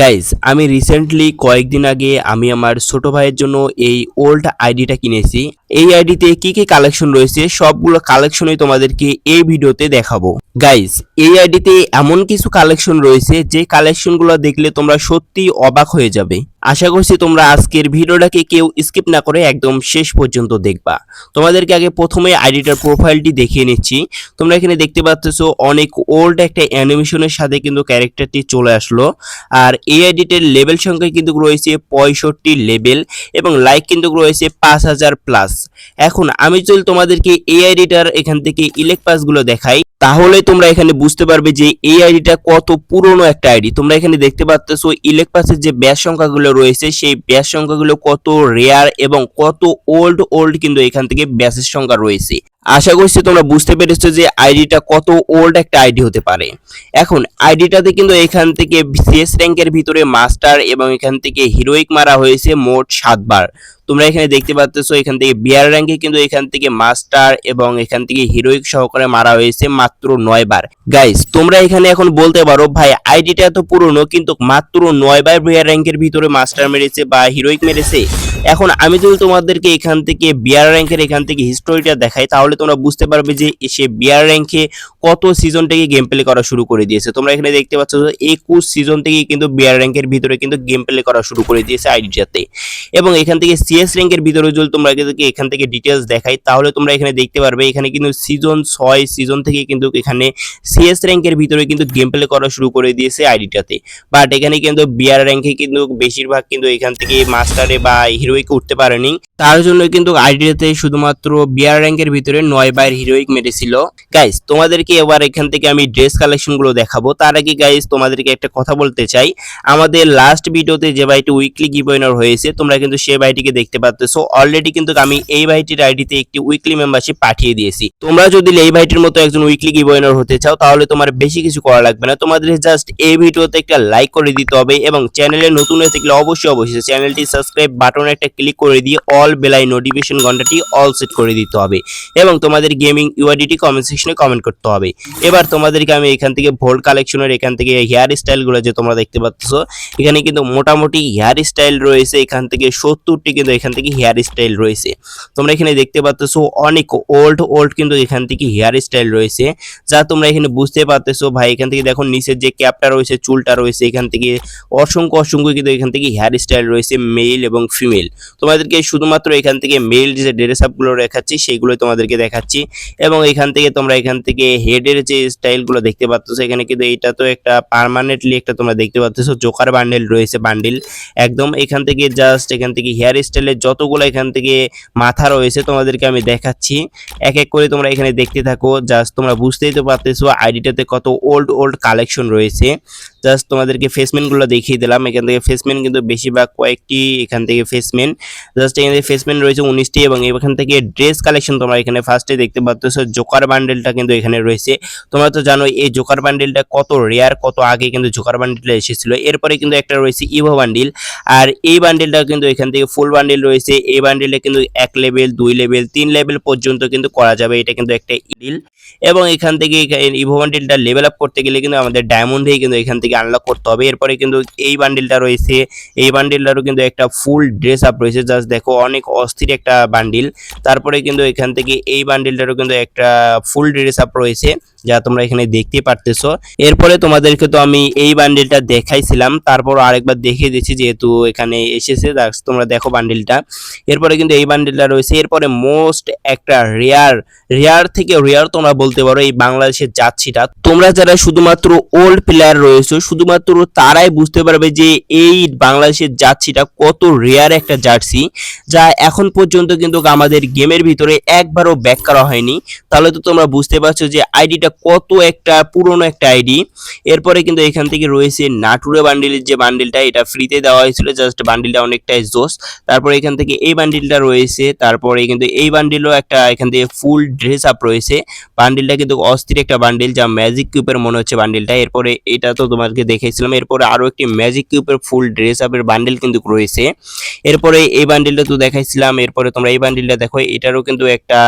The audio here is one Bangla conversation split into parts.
গাইজ আমি রিসেন্টলি কয়েকদিন আগে আমি আমার ছোট ভাইয়ের জন্য এই ওল্ড আইডিটা কিনেছি। এই আইডিতে কি কি কালেকশন রয়েছে, সবগুলো কালেকশনই তোমাদেরকে এই ভিডিওতে দেখাবো। গাইজ এই আইডিতে এমন কিছু কালেকশন রয়েছে, যে কালেকশনগুলো দেখলে তোমরা সত্যি অবাক হয়ে যাবে। আশা করছি তোমরা আজকের ভিডিওটাকে কেউ স্কিপ না করে একদম শেষ পর্যন্ত দেখবা। তোমাদেরকে আগে প্রথমে আইডিটার প্রোফাইলটি দেখিয়ে নিচ্ছি। তোমরা এখানে দেখতে পাচ্ছ অনেক ওল্ড একটা অ্যানিমেশনের সাথে কিন্তু ক্যারেক্টারটি চলে আসলো। আর এই আইডিটির লেভেল সংখ্যা কিন্তু রয়েছে পঁয়ষট্টি লেভেল এবং লাইক কিন্তু রয়েছে পাঁচ হাজার প্লাস। এখন আমি যদি তোমাদেরকে এই আইডিটার এখান থেকে ইলেক্ট পাসগুলো দেখাই তাহলে তোমরা এখানে বুঝতে পারবে যে এই আইডিটা কত পুরনো একটা আইডি। তোমরা এখানে দেখতে পাচ্ছ পাসের যে ব্যাস সংখ্যাগুলো রয়েছে, সেই ব্যাস সংখ্যাগুলো কত রেয়ার এবং কত ওল্ড ওল্ড কিন্তু এখান থেকে ব্যাসের সংখ্যা রয়েছে। আশা করছি তোমরা বুঝতে পেরেছ যে আইডিটা কত ওল্ড একটা আইডি হতে পারে। এখন, আইডিটাতে কিন্তু এখান থেকে সিএস র্যাঙ্কের ভিতরে মাস্টার এবং এখান থেকে হিরোইক মারা হয়েছে মোট সাতবার। তোমরা এখানে দেখতে পাচ্ছ এখান থেকে বিয়ার র্যাঙ্কে কিন্তু এখান থেকে মাস্টার এবং এখান থেকে হিরোইক সহকারে মারা হয়েছে মাত্র নয় বার গাইস তোমরা এখানে এখন বলতে পারো, ভাই, আইডিটা এত পুরনো, কিন্তু মাত্র নয় বার বিয়ার র্যাঙ্কের ভিতরে মাস্টার মেরেছে বা হিরোইক মেরেছে। এখন আমি যদি তোমাদেরকে এখান থেকে বিয়ার র্যাঙ্কের এখান থেকে হিস্টোরিটা দেখাই, তাহলে তোমরা বুঝতে পারবে যে সে বিয়ার র্যাঙ্কে কত সিজন থেকে গেম প্লে করা শুরু করে দিয়েছে। তোমরা এখানে দেখতে পাচ্ছ একুশ সিজন থেকে কিন্তু বিয়ার র্যাঙ্কের ভিতরে কিন্তু গেম প্লে করা শুরু করে দিয়েছে আইডিটাতে এবং এখান থেকে সিএস র্যাঙ্কের ভিতরে যদি তোমরা এখান থেকে ডিটেলস দেখাই, তাহলে তোমরা এখানে দেখতে পারবে, এখানে কিন্তু সিজন ছয় সিজন থেকে কিন্তু এখানে সিএস র্যাঙ্কের ভিতরে কিন্তু গেম প্লে করা শুরু করে দিয়েছে আইডিটাতে বাট এখানে কিন্তু বিয়ার র্যাঙ্কে কিন্তু বেশিরভাগ কিন্তু এখান থেকে মাস্টারে বা হিরোইকে উঠতে পারেনি। তার জন্য কিন্তু আইডিটাতে শুধুমাত্র বিয়ার র্যাঙ্কের ভিতরে নয় বাইর হিরোইক মেরেছিল গাইস তোমাদেরকে এবার এখান থেকে আমি ড্রেস কালেকশনগুলো দেখাবো। তার আগে গাইস তোমাদেরকে একটা কথা বলতে চাই। আমাদের লাস্ট ভিডিওতে যে ভাইটি উইকলি গিভওয়েনার হয়েছে, তোমরা কিন্তু সেই ভাইটিকে দেখতে পাচ্ছ অলরেডি কিন্তু আমি এই ভাইটির আইডিতে একটি উইকলি মেম্বারশিপ পাঠিয়ে দিয়েছি। তোমরা যদি এই ভাইটির মতো একজন উইকলি গিভওয়েনার হতে চাও, তাহলে তোমার বেশি কিছু করা লাগবে না। তোমাদের জাস্ট এই ভিডিওতে একটা লাইক করে দিতে হবে এবং চ্যানেলে নতুন হয়ে থাকলে অবশ্যই অবশ্যই চ্যানেলটি সাবস্ক্রাইব বাটনে একটা ক্লিক করে দিয়ে অল বেলাই নোটিফিকেশন ঘন্টাটি অল সেট করে দিতে হবে এবং তোমাদের গেমিং ইউআইডিটি কমেন্ট সেকশনে কমেন্ট করতে হবে। এবার তোমাদেরকে আমি এখান থেকে ভোল্ট কালেকশনের এখান থেকে হেয়ার স্টাইলগুলো যে তোমরা দেখতে পাচ্ছ, এখানে কিন্তু মোটামুটি হেয়ার স্টাইল রয়েছে, এখান থেকে সত্তরটি কিন্তু এখান থেকে হেয়ার স্টাইল রয়েছে। তোমরা এখানে দেখতে পাচ্ছ অনেক ওল্ড ওল্ড কিন্তু এখান থেকে হেয়ার স্টাইল রয়েছে। যা তোমরা এখানে বুঝতে পারতেছো, ভাই, এখান থেকে দেখো নিচের যে ক্যাপটা রয়েছে, চুলটা রয়েছে, এখান থেকে অসংখ্য অসংখ্য কিন্তু এখান থেকে হেয়ার স্টাইল রয়েছে মেল এবং ফিমেল তোমাদেরকে শুধুমাত্র এখান থেকে মেল যে ড্রেস আপগুলো দেখাচ্ছি সেইগুলো তোমাদেরকে দেখাচ্ছি। এবং এখান থেকে তোমরা এখান থেকে হেডের যে স্টাইলগুলো দেখতে পাচ্ছ এখানে কিন্তু এটা তো একটা পার্মানেন্টলি একটা তোমরা দেখতে পাচ্ছ। জোকার বান্ডেল রয়েছে বান্ডিল একদম এখান থেকে জাস্ট এখান থেকে হেয়ার স্টাইলের যতগুলো এখান থেকে মাথা রয়েছে, তোমাদেরকে আমি দেখাচ্ছি। এক এক করে তোমরা এখানে দেখতে থাকো। জাস্ট তোমরা বুঝতেই তো পারতেছো আইডিটাতে কত ওল্ড ওল্ড কালেকশন রয়েছে। জাস্ট তোমাদেরকে ফেসমেন্টগুলো দেখিয়ে দিলাম। এখান থেকে ফেসমেন্ট কিন্তু বেশিরভাগ কয়েকটি এখান থেকে ফেসমেন্ট জাস্ট এখান থেকে ফেসমেন্ট রয়েছে উনিশটি এবং এখান থেকে ড্রেস কালেকশন তোমরা এখানে ফার্স্টে দেখতে পাচ্ছ জোকার বান্ডেলটা কিন্তু এখানে রয়েছে। তোমরা তো জানো এই জোকার বান্ডেলটা কত রেয়ার কত আগে কিন্তু জোকার বান্ডেলটা এসেছিল। এরপরে কিন্তু একটা রয়েছে ইভো বান্ডিল আর এই বান্ডেলটা কিন্তু এখান থেকে ফুল বান্ডেল রয়েছে। এই বান্ডেলটা কিন্তু এক লেভেল দুই লেভেল তিন লেভেল পর্যন্ত কিন্তু করা যাবে। এটা কিন্তু একটা ইডিল এবং এখান থেকে ইভো বান্ডেলটা লেভেল আপ করতে গেলে কিন্তু আমাদের ডায়মন্ডেই কিন্তু এখান থেকে আনলক করতে হবে। এরপরে কিন্তু এই বান্ডেলটা রয়েছে। এই বান্ডেলটারও কিন্তু একটা ফুল ড্রেস আপ রয়েছে। জাস্ট দেখো, অনেক অস্থির একটা বান্ডিল তারপরে কিন্তু এখান থেকে এই বান্ডিলটারও কিন্তু একটা ফুল ড্রেস আপ রয়েছে, যা তোমরা এখানে দেখতে পারতেছো। এরপরে তোমাদেরকে তো আমি এই বান্ডিলটা দেখাইছিলাম। তারপর আরেকবার দেখিয়ে দিচ্ছি, যেহেতু এখানে এসেছে তোমরা দেখো বান্ডিলটা এরপরে কিন্তু এই বান্ডিলটা রয়েছে। এরপরে মোস্ট একটা রেয়ার রেয়ার থেকে রেয়ার তোমরা বলতে পারো এই বাংলাদেশের যাচ্ছিটা তোমরা যারা শুধুমাত্র ওল্ড প্লেয়ার রয়েছে শুধুমাত্র তারাই বুঝতে পারবে যে এই বাংলাদেশের জার্সিটা কত রেয়ার একটা জার্সি, যা এখন পর্যন্ত কিন্তু আমাদের গেমের ভিতরে একবারও ব্যাক করা হয়নি। তাহলে তো তোমরা বুঝতে পারছ যে আইডিটা কত একটা পুরনো একটা আইডি। এরপরে কিন্তু এখান থেকে রয়েছে নাটুরে বান্ডিলের যে বান্ডিলটা, এটা ফ্রিতে দেওয়া হয়েছিল জাস্ট বান্ডিলটা অনেকটাই জোস। তারপরে এখান থেকে এই বান্ডিলটা রয়েছে, তারপরে কিন্তু এই বান্ডিলও একটা এখান থেকে ফুল ড্রেস আপ রয়েছে। বান্ডিলটা কিন্তু অস্থির একটা বান্ডিল, যা ম্যাজিক কিউবের মনে হচ্ছে বান্ডিলটা। এরপরে এটা তো তোমার তোমাদেরকে দেখাইছিলাম এরপরে আরও একটি ম্যাজিক কিউবের ফুল ড্রেস আপের বান্ডেল কিন্তু রয়েছে। এরপরে এই বান্ডেলটা তো দেখাইছিলাম। এরপরে তোমরা এই বান্ডেলটা দেখো, এটারও কিন্তু একটা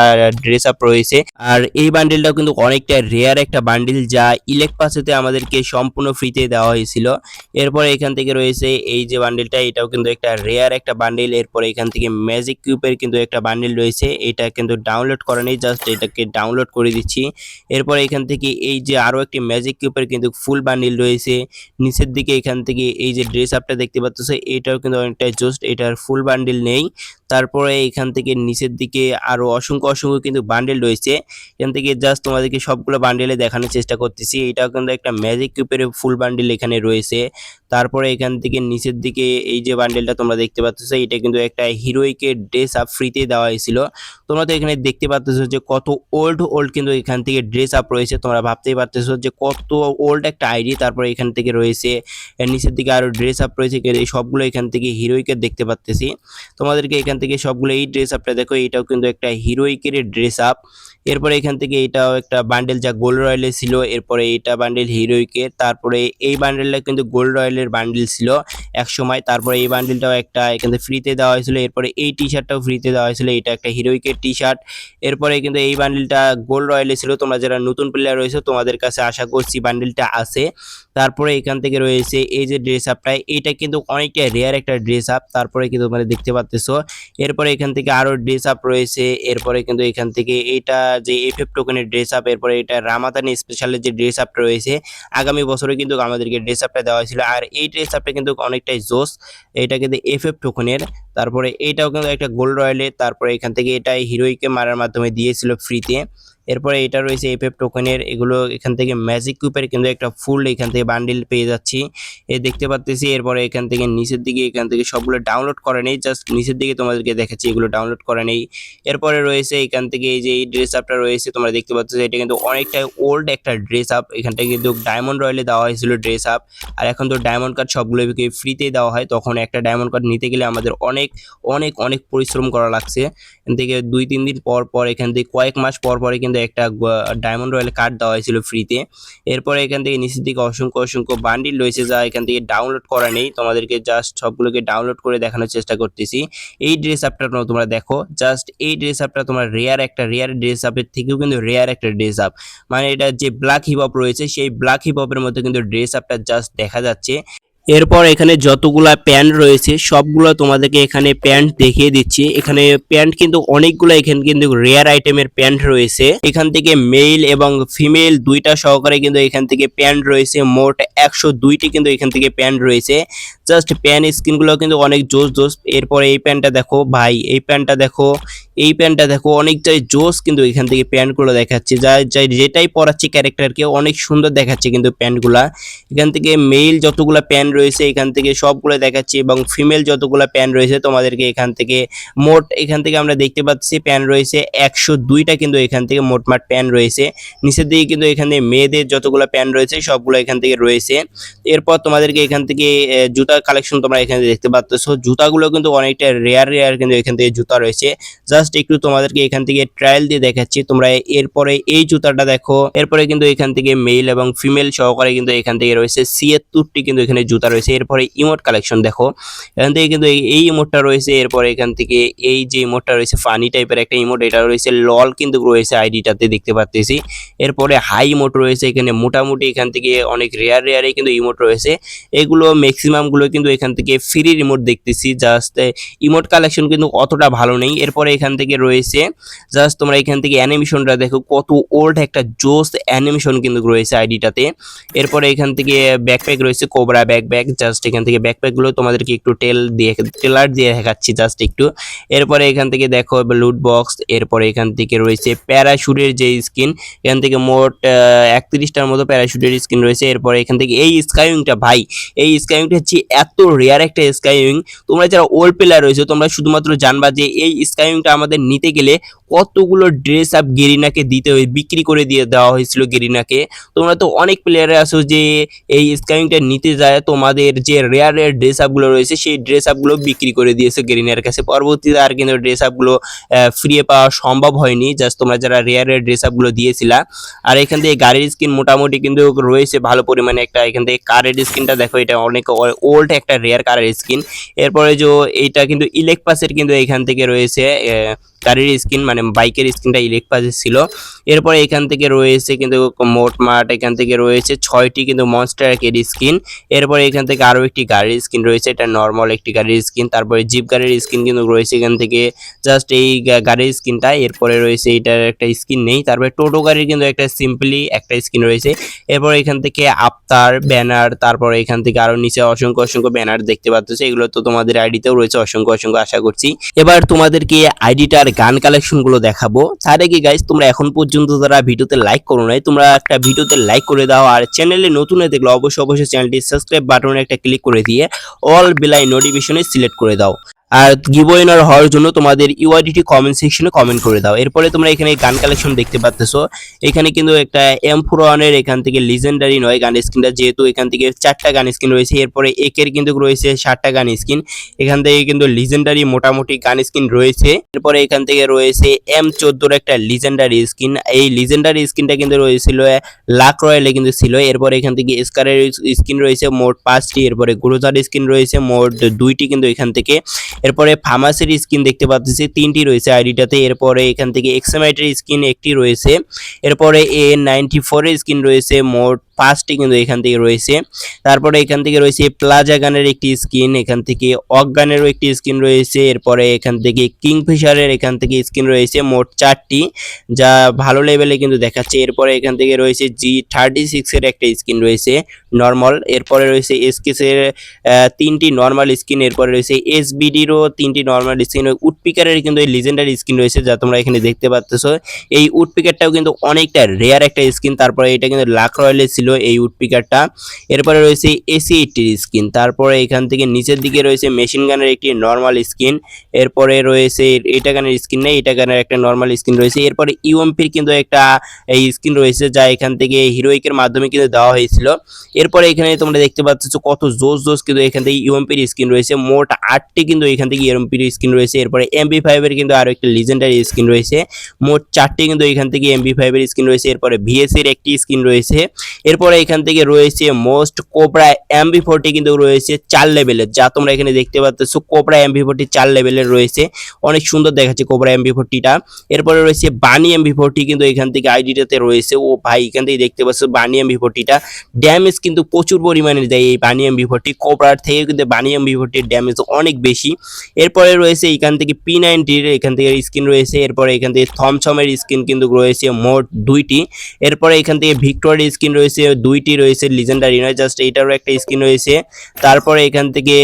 ড্রেস আপ রয়েছে। আর এই বান্ডেলটাও কিন্তু অনেকটা রেয়ার একটা বান্ডেল যা ইলেক্ট পাসেতে আমাদেরকে সম্পূর্ণ ফ্রিতে দেওয়া হয়েছিল। এরপরে এখান থেকে রয়েছে এই যে বান্ডেলটা এটাও কিন্তু একটা রেয়ার একটা বান্ডেল এরপরে এখান থেকে ম্যাজিক কিউবের কিন্তু একটা বান্ডেল রয়েছে। এটা কিন্তু ডাউনলোড করা নেই জাস্ট এটাকে ডাউনলোড করে দিচ্ছি। এরপরে এখান থেকে এই যে আরও একটি ম্যাজিক কিউবের কিন্তু ফুল বান্ডেল রয়েছে। নিচের দিকে এখান থেকে এই যে ড্রেস আপটা দেখতে পাচ্ছ, এটাও কিন্তু অনেকটা জাস্ট এটার ফুল বান্ডেল নেই। তারপরে এখান থেকে নিচের দিকে আরও অসংখ্য অসংখ্য কিন্তু বান্ডেল রয়েছে। এখান থেকে জাস্ট তোমাদেরকে সবগুলো বান্ডেলে দেখানোর চেষ্টা করতেছি। এটাও কিন্তু একটা ম্যাজিক কিউবের ফুল বান্ডেল এখানে রয়েছে। তারপরে এখান থেকে নিচের দিকে এই যে বান্ডেলটা তোমরা দেখতে পাচ্ছ, এটা কিন্তু একটা হিরোইকের ড্রেস আপ ফ্রিতে দেওয়া হয়েছিল। তোমরা তো এখানে দেখতে পাচ্ছ যে কত ওল্ড ওল্ড কিন্তু এখান থেকে ড্রেস আপ রয়েছে, তোমরা ভাবতেই পারতেছো যে কত ওল্ড একটা আইডি তারপরে এখান থেকে রয়েছে নিচের দিকে আরও ড্রেস আপ রয়েছে এই সবগুলো এখান থেকে হিরোইকের দেখতে পাচ্তেছি তোমাদেরকে এখান থেকে সবগুলো এই ড্রেস আপটা দেখো, এটাও কিন্তু একটা হিরোইকের ড্রেস আপ এরপরে এখান থেকে এটাও একটা বান্ডেল যা গোল্ড রয়্যালে ছিল, এরপরে এটা বান্ডেল হিরোইকের তারপরে এই বান্ডেলটা কিন্তু গোল্ড রয়্যালের বান্ডেল ছিল এক সময় তারপরে এই বান্ডেলটাও একটা এখান থেকে ফ্রিতে দেওয়া হয়েছিল, এরপরে এই টি শার্টটাও ফ্রিতে দেওয়া হয়েছিল, এটা একটা হিরোইকের টি শার্ট এরপরে কিন্তু এই বান্ডেলটা গোল্ড রয়্যালে ছিল, তোমরা যারা নতুন প্লেয়ার রয়েছে তোমাদের কাছে আশা করছি বান্ডেলটা আছে, তারপরে এখান থেকে রয়েছে এই যে ড্রেস আপটা এটা কিন্তু অনেকটা রেয়ার একটা ড্রেস আপ তারপরে কিন্তু তোমরা দেখতে পাচ্তেছো এরপরে এখান থেকে আরও ড্রেস আপ রয়েছে, এরপরে কিন্তু এখান থেকে এটা যে এফএফ টোকেনের ড্রেস আপ এরপরে এটা রামাদানি স্পেশালের যে ড্রেস আপটা রয়েছে, আগামী বছরে কিন্তু আমাদেরকে ড্রেস আপটা দেওয়া হয়েছিল। আর এই ড্রেস আপটা কিন্তু অনেকটাই জোস এটা কিন্তু এফএফ টোকেনের তারপরে এইটাও কিন্তু একটা গোল্ড রয়েলের তারপরে এখান থেকে এটা হিরোইকে মারার মাধ্যমে দিয়েছিল ফ্রিতে এরপরে এটা রয়েছে এফ এফএফ টোকেনের এগুলো এখান থেকে ম্যাজিক কুপের কিন্তু একটা ফুল এখান থেকে বান্ডিল পেয়ে যাচ্ছি। এ দেখতে পাচ্তেছি, এরপরে এখান থেকে নিচের দিকে এখান থেকে সবগুলো ডাউনলোড করে নেই। জাস্ট নিচের দিকে তোমাদেরকে দেখাচ্ছি, এগুলো ডাউনলোড করে নেই। এরপরে রয়েছে এখান থেকে এই যে এই ড্রেস আপটা রয়েছে, তোমরা দেখতে পাচ্ছ এটা কিন্তু অনেকটাই ওল্ড একটা ড্রেস আপ এখানটা কিন্তু ডায়মন্ড রয়্যালে দেওয়া হয়েছিল ড্রেস আপ আর এখন তো ডায়মন্ড কার্ড সবগুলোকে ফ্রিতেই দেওয়া হয়। তখন একটা ডায়মন্ড কার্ড নিতে গেলে আমাদের অনেক অনেক অনেক পরিশ্রম করা লাগছে। এখান থেকে দুই, তিন দিন পর পর, এখান থেকে কয়েক মাস পর পরে কিন্তু একটা ডায়মন্ড রয়্যাল কার্ড দেওয়া হয়েছিল ফ্রিতে এরপরে এখান থেকে নিচের দিকে অসংখ্য অসংখ্য বান্ডিল রয়েছে যা এখান থেকে ডাউনলোড করা নেই। তোমাদেরকে জাস্ট সবগুলোকে ডাউনলোড করে দেখানোর চেষ্টা করতেছি। এই ড্রেস আপটা তোমরা দেখো জাস্ট এই ড্রেস আপটা তোমার রেয়ার একটা রেয়ার ড্রেস আপের থেকেও কিন্তু রেয়ার একটা ড্রেস আপ মানে এটা যে ব্ল্যাক হিপ হপ রয়েছে, সেই ব্ল্যাক হিপ হপের মধ্যে কিন্তু ড্রেস আপটা জাস্ট দেখা যাচ্ছে। এরপর এখানে যতগুলা প্যান্ট রয়েছে, সবগুলো তোমাদেরকে এখানে প্যান্ট দেখিয়ে দিচ্ছি। এখানে প্যান্ট কিন্তু অনেকগুলো, এখানে কিন্তু রেয়ার আইটেমের প্যান্ট রয়েছে। এখান থেকে মেল এবং ফিমেল দুইটা সহকারে কিন্তু এখান থেকে প্যান্ট রয়েছে। মোট একশো দুইটি কিন্তু এখান থেকে প্যান্ট রয়েছে। জাস্ট প্যান্ট স্কিনগুলো কিন্তু অনেক জোস জোস। এরপরে এই প্যান্টটা দেখো ভাই, এই প্যান্টটা দেখো, এই প্যান্টটা দেখো, অনেকটাই জোস কিন্তু এখান থেকে প্যান্টগুলো দেখাচ্ছে। যা যেটাই পরাচ্ছে ক্যারেক্টারকে অনেক সুন্দর দেখাচ্ছে কিন্তু প্যান্টগুলা এখান থেকে মেল যতগুলো প্যান্ট রয়েছে এখান থেকে, সবগুলো দেখাচ্ছি এবং ফিমেল যতগুলো প্যান রয়েছে তোমাদেরকে এখান থেকে, মোট এখান থেকে আমরা দেখতে পাচ্ছি প্যান রয়েছে একশো দুইটা কিন্তু এখান থেকে মোটমাট প্যান রয়েছে। নিচের দিকে কিন্তু এখানে মেয়েদের যতগুলো প্যান রয়েছে সবগুলো এখান থেকে রয়েছে। এরপর তোমাদেরকে এখান থেকে জুতার কালেকশন তোমরা এখানে দেখতে পাচ্ছ জুতাগুলো কিন্তু অনেকটা রেয়ার রেয়ার কিন্তু এখান থেকে জুতা রয়েছে। জাস্ট একটু তোমাদেরকে এখান থেকে ট্রায়াল দিয়ে দেখাচ্ছি। তোমরা এরপরে এই জুতাটা দেখো। এরপরে কিন্তু এখান থেকে মেল এবং ফিমেল সহকারে কিন্তু এখান থেকে রয়েছে। ছিয়াত্তরটি কিন্তু এখানে জুতা রয়েছে, এরপরে ইমোট কালেকশন দেখো। এখান থেকে কিন্তু এই- ইমোটটা রয়েছে, এরপরে এখান থেকে এই যে ইমোটটা রয়েছে ফানি টাইপের একটা ইমোট এটা রয়েছে লল কিন্তু রয়েছে আইডিটাতে দেখতে পাচ্তেছি এরপরে হাই ইমোট রয়েছে, এখানে মোটামুটি এখান থেকে অনেক রেয়ার রেয়ারে কিন্তু ইমোট রয়েছে। এগুলো ম্যাক্সিমামগুলো কিন্তু এখান থেকে ফ্রি রিমোট দেখতেছি জাস্ট ইমোট কালেকশন কিন্তু অতটা ভালো নেই। এরপরে এখান থেকে রয়েছে জাস্ট তোমরা এখান থেকে অ্যানিমেশনটা দেখো, কত ওল্ড একটা জোস অ্যানিমেশন কিন্তু রয়েছে আইডিটাতে এরপরে এখান থেকে ব্যাকপ্যাক রয়েছে কোবরা ব্যাকপ্যাক জাস্ট এখান থেকে ব্যাকপ্যাকগুলো তোমাদেরকে একটু টেল দিয়ে টেলার দিয়ে দেখাচ্ছি জাস্ট একটু। এরপরে এখান থেকে দেখো লুট বক্স এরপরে এখান থেকে রয়েছে প্যারাশুটের যে স্কিন এখান থেকে মোট একত্রিশটার মতো প্যারাশুটের স্কিন রয়েছে। এরপরে এখান থেকে এই স্কাইউইংটা ভাই, এই স্কাইউইংটা হচ্ছে এত রেয়ার একটা স্কাইউইং তোমরা যারা ওল্ড প্লেয়ার রয়েছে, তোমরা শুধুমাত্র জানবা যে এই স্কাইউইংটা আমাদের নিতে গেলে কতগুলো ড্রেস আপ গেরিনাকে দিতে হয়ে, বিক্রি করে দিয়ে দেওয়া হয়েছিল গেরিনাকে। তোমরা তো অনেক প্লেয়ার আছো যে এই স্ক্যামিংটা নিতে যায়, তোমাদের যে রেয়ার রেয়ার ড্রেস আপগুলো রয়েছে, সেই ড্রেস আপগুলো বিক্রি করে দিয়েছে গেরিনার কাছে। পরবর্তীতে আর কিন্তু ড্রেস আপগুলো ফ্রি পাওয়া সম্ভব হয়নি জাস্ট তোমরা যারা রেয়ার রেয়ার ড্রেস আপগুলো দিয়েছিলা। আর এখান থেকে গাড়ির স্কিন মোটামুটি কিন্তু রয়েছে ভালো পরিমাণে একটা, এখান থেকে কারের স্কিনটা দেখো, এটা অনেক ওল্ড একটা রেয়ার কারের স্কিন এরপরে যে এইটা কিন্তু ইলেক পাসের কিন্তু এখান থেকে রয়েছে গাড়ির স্কিন মানে বাইকের স্কিনটা ইলেক পাসে ছিল। এরপরে এখান থেকে রয়েছে কিন্তু মোট মাঠ, এখান থেকে রয়েছে ছয়টি কিন্তু মনস্টার এর স্কিন এরপরে এখান থেকে আরও একটি গাড়ির স্কিন রয়েছে, এটা নর্মাল একটি গাড়ির স্কিন তারপরে জিপ গাড়ির স্কিন কিন্তু রয়েছে এখান থেকে। জাস্ট এই গাড়ির স্কিনটা এরপরে রয়েছে এটার একটা স্কিন নেই। তারপরে টোটো গাড়ির কিন্তু একটা সিম্পলি একটা স্কিন রয়েছে। এরপর এখান থেকে আফতার ব্যানার, তারপরে এখান থেকে আরও নিচে অসংখ্য অসংখ্য ব্যানার দেখতে পাচ্ছ। এগুলো তো তোমাদের আইডিতেও রয়েছে, অসংখ্য অসংখ্য আশা করছি। এবার তোমাদেরকে আইডিটার গান কালেকশনগুলো দেখাবো। তার আগে গাইজ তোমরা এখন পর্যন্ত যারা ভিডিওতে লাইক করো নাই, তোমরা একটা ভিডিওতে লাইক করে দাও আর চ্যানেলে নতুন হয়ে দেখলে অবশ্যই অবশ্যই চ্যানেলটি সাবস্ক্রাইব বাটনে একটা ক্লিক করে দিয়ে অল বেলাই নোটিফিকেশনে সিলেক্ট করে দাও। আর গিভওয়েনার হওয়ার জন্য তোমাদের ইউআইডিটি কমেন্ট সেকশনে কমেন্ট করে দাও। এরপরে তোমরা এখানে গান কালেকশন দেখতে পাচ্তেছো এখানে কিন্তু একটা এম ফোর ওয়ানের এখান থেকে লিজেন্ডারি নয় গান স্কিনটা যেহেতু এখান থেকে চারটা গান স্কিন রয়েছে। এরপরে একের কিন্তু রয়েছে ষাটটা গান স্কিন এখান থেকে কিন্তু লিজেন্ডারি মোটামুটি গান স্কিন রয়েছে। এরপরে এখান থেকে রয়েছে এম চোদ্দোর একটা লিজেন্ডারি স্কিন এই লিজেন্ডারি স্কিনটা কিন্তু রয়েছিল লাক রয়্যালে কিন্তু ছিল। এরপরে এখান থেকে স্কারের স্কিন রয়েছে, মোট পাঁচটি। এরপরে গ্রোজার স্কিন রয়েছে, মোট দুইটি কিন্তু এখান থেকে। এরপরে ফার্মাসির স্কিন দেখতে পাচ্ছি, তিনটি রয়েছে আইডিটাতে। এরপরে এখান থেকে এক্সামাইটের স্কিন একটি রয়েছে। এরপরে এ নাইনটি ফোরের স্কিন রয়েছে, মোট পাঁচটি কিন্তু এখান থেকে রয়েছে। তারপরে এখান থেকে রয়েছে প্লাজা গানের একটি স্কিন, এখান থেকে অজ্ঞানেরও একটি স্কিন রয়েছে, এরপরে এখান থেকে কিংফিশারের এখান থেকে স্কিন রয়েছে মোট চারটি, যা ভালো লেভেলে কিন্তু দেখাচ্ছে। এরপরে এখান থেকে রয়েছে জি থার্টি সিক্সের একটা স্কিন রয়েছে, নর্মাল। এরপরে রয়েছে এসকেসের তিনটি নর্মাল স্কিন, এরপরে রয়েছে এসবিডিরও তিনটি নর্মাল স্কিন। উডপিকারের কিন্তু এই লিজেন্ডারি স্কিন রয়েছে, যা তোমরা এখানে দেখতে পাচ্ছ এই উডপিকারটাও কিন্তু অনেকটা রেয়ার একটা স্কিন, তারপরে এটা কিন্তু লাখ রয়্যালে ছিল এই উডপিকারটা। এরপরে রয়েছে এসি এইটির স্কিন, তারপরে এখান থেকে নিচের দিকে রয়েছে মেশিন গানের একটি নর্মাল স্কিন, এরপরে রয়েছে এটা গানের স্কিন নেই, এটা গানের একটা নর্মাল স্কিন রয়েছে, এরপরে ইউএমপির কিন্তু একটা এই স্কিন রয়েছে যা এখান থেকে হিরোইকের মাধ্যমে কিন্তু দেওয়া হয়েছিল। এরপরে এখানে তোমরা দেখতে পাচ্ছ কত জোস জোস কিন্তু এখান থেকে ইউএমপির স্কিন রয়েছে, মোট আটটি কিন্তু এখান থেকে ইউএমপির স্কিন রয়েছে, এরপরে এমবি ফাইভের কিন্তু আরও একটা লিজেন্ডারি স্কিন রয়েছে, মোট চারটি কিন্তু এখান থেকে এমবি ফাইভের স্কিন রয়েছে, এরপরে ভিএস এর একটি স্কিন রয়েছে এরপরে এখান থেকে রয়েছে মোস্ট কোবরা এমবি ফোরটি কিন্তু রয়েছে চার লেভেলের, যা তোমরা এখানে দেখতে পাচ্ছ কোবরা এমবি ফোরটি চার লেভেলের রয়েছে। অনেক সুন্দর দেখাচ্ছে কোবরা এমবি ফোরটিটা। এরপরে রয়েছে বানি এমবি ফোরটি কিন্তু এখান থেকে আইডিটাতে রয়েছে। ও ভাই, এখান থেকে দেখতে পাচ্ছ বানি এমবি ফোরটিটা। ড্যামেজ কিন্তু প্রচুর পরিমাণে দেয় এই বানি এমবি ফোরটি। কোবরার থেকে কিন্তু বানি এমবি ফোরটির ড্যামেজ অনেক বেশি। এরপরে রয়েছে এখান থেকে পি নাইনটির এখান থেকে স্কিন রয়েছে। এরপরে এখান থেকে থমসমের স্কিন কিন্তু রয়েছে মোট দুইটি। এরপরে এখান থেকে ভিক্টোরিয়ার স্কিন রয়েছে দুইটি রয়েছে লিজেন্ডারি নয় জাস্ট এইটারও একটা স্কিন রয়েছে। তারপরে এখান থেকে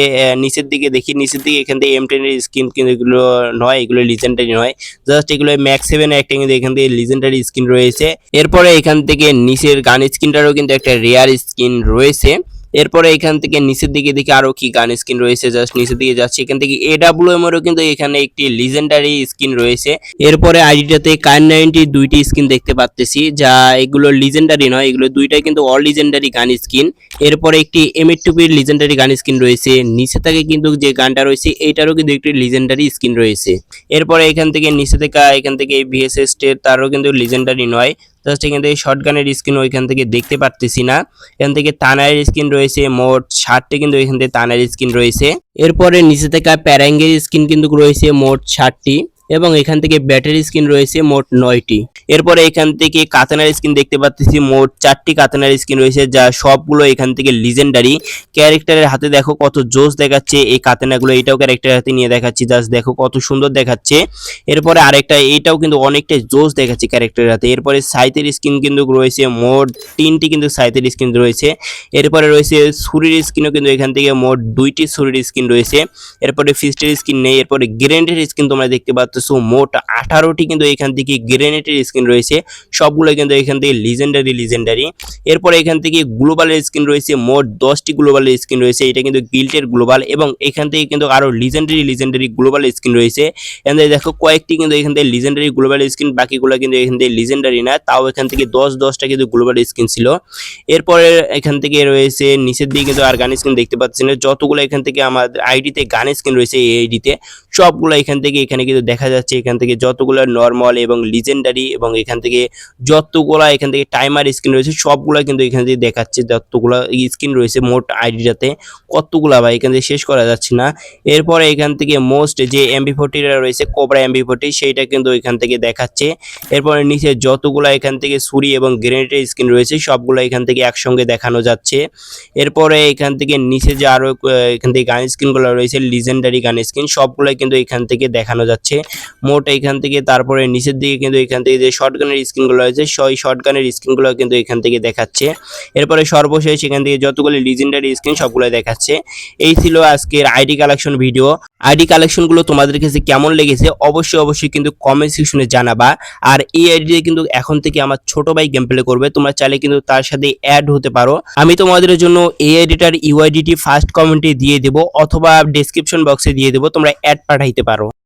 নিচের দিকে দেখি, নিচের দিকে এখান থেকে এম টেনের স্কিন কিন্তু এগুলো নয়, এগুলো লিজেন্ডারি নয়। জাস্ট এগুলো ম্যাক্স সেভেন একটা কিন্তু এখান থেকে লিজেন্ডারি স্কিন রয়েছে। এরপরে এখান থেকে নিচের গান স্কিনটারও কিন্তু একটা রেয়ার স্কিন রয়েছে। এরপরে এখান থেকে নিচের দিকে দেখি আরও কি গান স্কিন রয়েছে জাস্ট নিচের দিকে যাচ্ছে। এখান থেকে এডাব্লিউএম এরও কিন্তু এখানে একটি লিজেন্ডারি স্কিন রয়েছে। এরপরে আইডিটাতে কাইন নাইনটি দুইটি স্কিন দেখতে পাচ্তেছি যা এগুলো লিজেন্ডারি নয়, এগুলো দুইটাই কিন্তু অল লিজেন্ডারি গান স্কিন এরপরে একটি এম টুপির লিজেন্ডারি গান স্কিন রয়েছে, নিচে থেকে কিন্তু যে গানটা রয়েছে, এইটারও কিন্তু একটি লিজেন্ডারি স্কিন রয়েছে। এরপরে এখান থেকে নিচে থেকে, এখান থেকে ভিএসএস টের তারও কিন্তু লিজেন্ডারি নয়। জাস্ট এখান থেকে শর্টগানের স্ক্রিন ওইখান থেকে দেখতে পারতেছি না। এখান থেকে তানার স্ক্রিন রয়েছে, মোট ষাটটি কিন্তু এখান থেকে তানার স্ক্রিন রয়েছে। এরপরে নিচে থেকে প্যারাঙ্গের স্ক্রিন কিন্তু রয়েছে মোট ষাটটি এবং এখান থেকে ব্যাটারি স্ক্রিন রয়েছে মোট নয়টি। এরপরে এখান থেকে কাতানার স্কিন দেখতে পাচ্ছি মোট চারটি কাতানার স্কিন রয়েছে, যা সবগুলো এখান থেকে লিজেন্ডারি ক্যারেক্টারের হাতে দেখো কত জোস দেখাচ্ছে এই কাতানাগুলো এটাও ক্যারেক্টারের হাতে নিয়ে দেখাচ্ছি। জাস্ট দেখো কত সুন্দর দেখাচ্ছে। এরপরে আরেকটা এইটাও কিন্তু অনেকটা জোস দেখাচ্ছে ক্যারেক্টারের হাতে। এরপরে সাইতের স্কিন কিন্তু রয়েছে, মোট তিনটি কিন্তু সাইতের স্কিন রয়েছে। এরপরে রয়েছে ছুরির স্কিনও কিন্তু এখান থেকে মোট দুইটি ছুরির স্কিন রয়েছে। এরপরে ফিস্টের স্কিন নেই, এরপরে গ্রেনেডের স্কিন তোমরা দেখতে পাচ্ছ মোট আঠারোটি কিন্তু এখান থেকে গ্রেনেডের স্কিন স্কিন রয়েছে সবগুলো কিন্তু এখান থেকে লিজেন্ডারি লিজেন্ডারি এরপরে এখান থেকে গ্লোবালের স্কিন রয়েছে মোট দশটি গ্লোবালের স্কিন রয়েছে এটা কিন্তু গিল্টের গ্লোবাল এবং এখান থেকে কিন্তু আরও লিজেন্ডারি লিজেন্ডারি গ্লোবাল স্কিন রয়েছে এখান থেকে দেখো কয়েকটি কিন্তু এখান থেকে লিজেন্ডারি গ্লোবাল স্কিন বাকিগুলো কিন্তু এখান থেকে লিজেন্ডারি না তাও এখান থেকে দশ দশটা কিন্তু গ্লোবাল স্কিন ছিল এরপরে এখান থেকে রয়েছে নিচের দিকে কিন্তু আর গান স্কিন দেখতে পাচ্ছি না যতগুলো এখান থেকে আমাদের আইডিতে গান স্কিন রয়েছে এই আইডিতে সবগুলো এখান থেকে এখানে কিন্তু দেখা যাচ্ছে এখান থেকে যতগুলো নর্মাল এবং লিজেন্ডারি এবং এখান থেকে যতগুলো এখান থেকে টাইমার স্ক্রিন রয়েছে সবগুলা কিন্তু এখান থেকে দেখাচ্ছে যতগুলো স্ক্রিন রয়েছে মোট আইডিটাতে কতগুলা ভাই এখান থেকে শেষ করা যাচ্ছে না এরপরে এখান থেকে মোস্ট যে এমবি ফোর্টিটা রয়েছে কোবরা এমবি ফোর্টি সেইটা কিন্তু এখান থেকে দেখাচ্ছে এরপরে নিচে যতগুলো এখান থেকে ছুরি এবং গ্রেনেডের স্ক্রিন রয়েছে সবগুলো এখান থেকে একসঙ্গে দেখানো যাচ্ছে এরপরে এখান থেকে নিচে যে আরও এখান থেকে গান স্ক্রিনগুলো রয়েছে লিজেন্ডারি গান স্ক্রিন সবগুলো কিন্তু এখান থেকে দেখানো যাচ্ছে মোট এখান থেকে তারপরে নিচের দিকে কিন্তু এখান থেকে যে শর্ট গানের স্ক্রিনগুলো রয়েছে, সেই শর্ট গানের স্ক্রিনগুলো কিন্তু এখান থেকে দেখাচ্ছে। এরপরে সর্বশেষ এখান থেকে যতগুলো লিজেন্ডারি স্ক্রিন সবগুলো দেখাচ্ছে। এই ছিল আজকের আইডি কালেকশন ভিডিও আইডি কালেকশনগুলো তোমাদের কাছে কেমন লেগেছে অবশ্যই অবশ্যই কিন্তু কমেন্ট সেকশনে জানাবা। আর এই আইডিতে কিন্তু এখন থেকে আমার ছোট ভাই গেম প্লে করবে, তোমরা চাইলে কিন্তু তার সাথে অ্যাড হতে পারো। আমি তোমাদের জন্য এই আইডিটার ইউআইডিটি ফার্স্ট কমেন্টে দিয়ে দেবো, অথবা ডেসক্রিপশন বক্সে দিয়ে দেবো, তোমরা অ্যাড পাঠাইতে পারো।